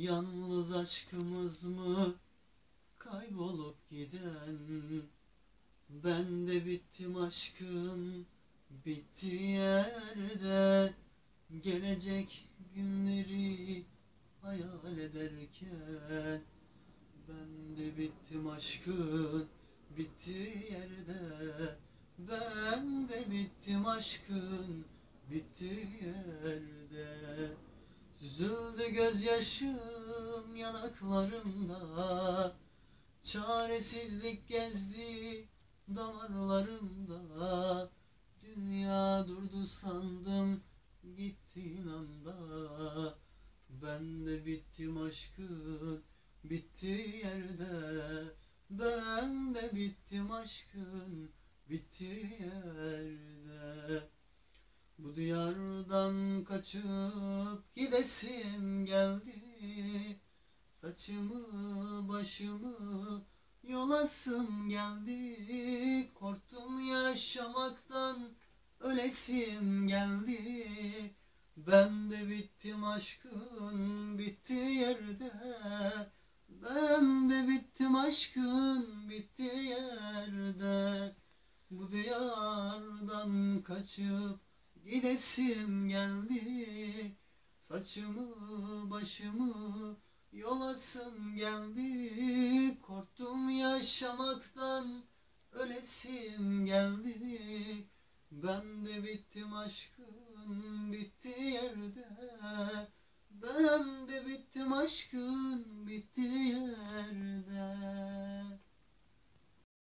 Yalnız aşkımız mı kaybolup giden? Ben de bittim aşkın bittiği yerde. Gelecek günleri hayal ederken. Ben de bittim aşkın bittiği yerde. Ben de bittim aşkın bittiği yerde gözyaşım yanaklarımda. Çaresizlik gezdi damarlarımda. Dünya durdu sandım gittiğin anda Ben de bittim aşkın bittiği yerde. Ben de bittim aşkın bittiği yerde bu diyardan kaçıp gidesim geldi. Saçımı başımı yolasım geldi. Korktum yaşamaktan ölesim geldi. Ben de bittim aşkın bittiği yerde. Ben de bittim aşkın bittiği yerde. Bu diyardan kaçıp Gidesim geldi. Saçımı başımı yolasım geldi. Korktum yaşamaktan ölesim geldi. Ben de bittim aşkın bittiği yerde. Ben de bittim aşkın bittiği yerde